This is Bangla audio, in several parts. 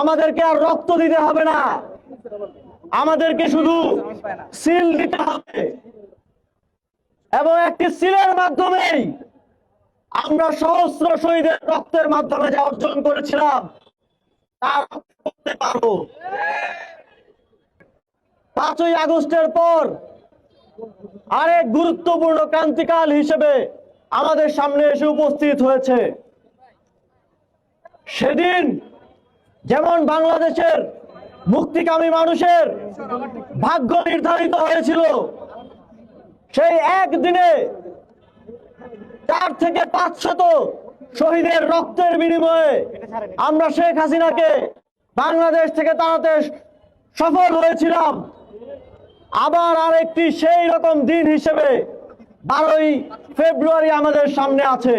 আমাদেরকে আর রক্ত দিতে হবে না। আমাদেরকে শুধু সিল দিতে হবে। এবং একটি সিলের মাধ্যমেই আমরা সহস্র শহীদের রক্তের মাধ্যমে যা অর্জন করেছিলাম, তা করতে পারব। পাঁচই আগস্টের পর আরেক গুরুত্বপূর্ণ ক্রান্তিকাল হিসেবে আমাদের সামনে এসে উপস্থিত হয়েছে। সেদিন যেমন বাংলাদেশের মুক্তিকামী মানুষের ভাগ্য নির্ধারিত হয়েছিল, সেই একদিনে চার থেকে পাঁচশত শহীদের রক্তের বিনিময়ে আমরা শেখ হাসিনাকে বাংলাদেশ থেকে তাড়াতে সফল হয়েছিলাম। আবার আরেকটি সেই রকম দিন হিসেবে বারোই ফেব্রুয়ারি আমাদের সামনে আছে।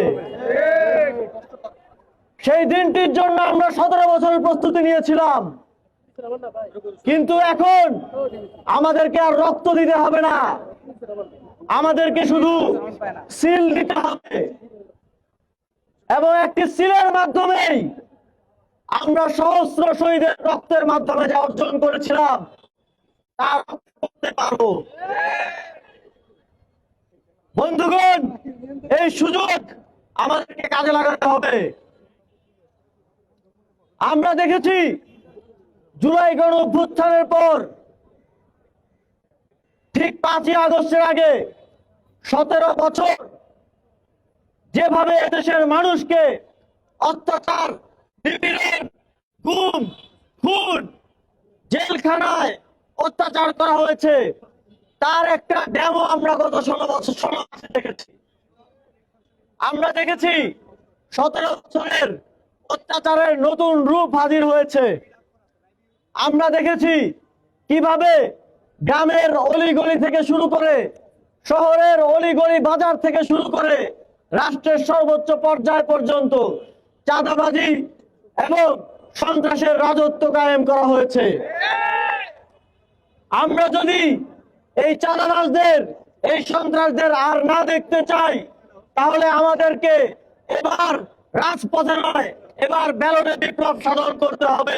সেই দিনটির জন্য আমরা সতেরো বছরের প্রস্তুতি নিয়েছিলাম। কিন্তু এখন আমাদেরকে আর রক্ত দিতে হবে না। আমাদেরকে শুধু সিল দিতে হবে। এবং একটি সিলের মাধ্যমেই আমরা সহস্র শহীদের রক্তের মাধ্যমে যা অর্জন করেছিলাম, তা করতে বন্ধুগণ, এই সুযোগ আমাদেরকে কাজে লাগাতে হবে। আমরা দেখেছি জুলাই গণ অভ্যুত্থানের পর ঠিক পাঁচই আগস্টের আগে সতেরো বছর যেভাবে এদেশের মানুষকে অত্যাচার গুম, খুন, জেলখানায় অত্যাচার করা হয়েছে, তার একটা ডেমো আমরা গত ষোলো বছর, ষোলো মাসে দেখেছি। আমরা দেখেছি সতেরো বছরের অত্যাচারের নতুন রূপ হাজির হয়েছে। আমরা দেখেছি কীভাবে গ্রামের অলিগলি থেকে শুরু করে শহরের অলিগলি বাজার থেকে শুরু করে রাষ্ট্রের সর্বোচ্চ পর্যায় পর্যন্ত চাঁদাবাজি এবং সন্ত্রাসের রাজত্ব কায়েম করা হয়েছে। আমরা যদি এই চাঁদাবাজদের, এই সন্ত্রাসদের আর না দেখতে চাই, তাহলে আমাদেরকে এবার রাজপথে নয় এবার ব্যালটে বিপ্লব সাধন করতে হবে।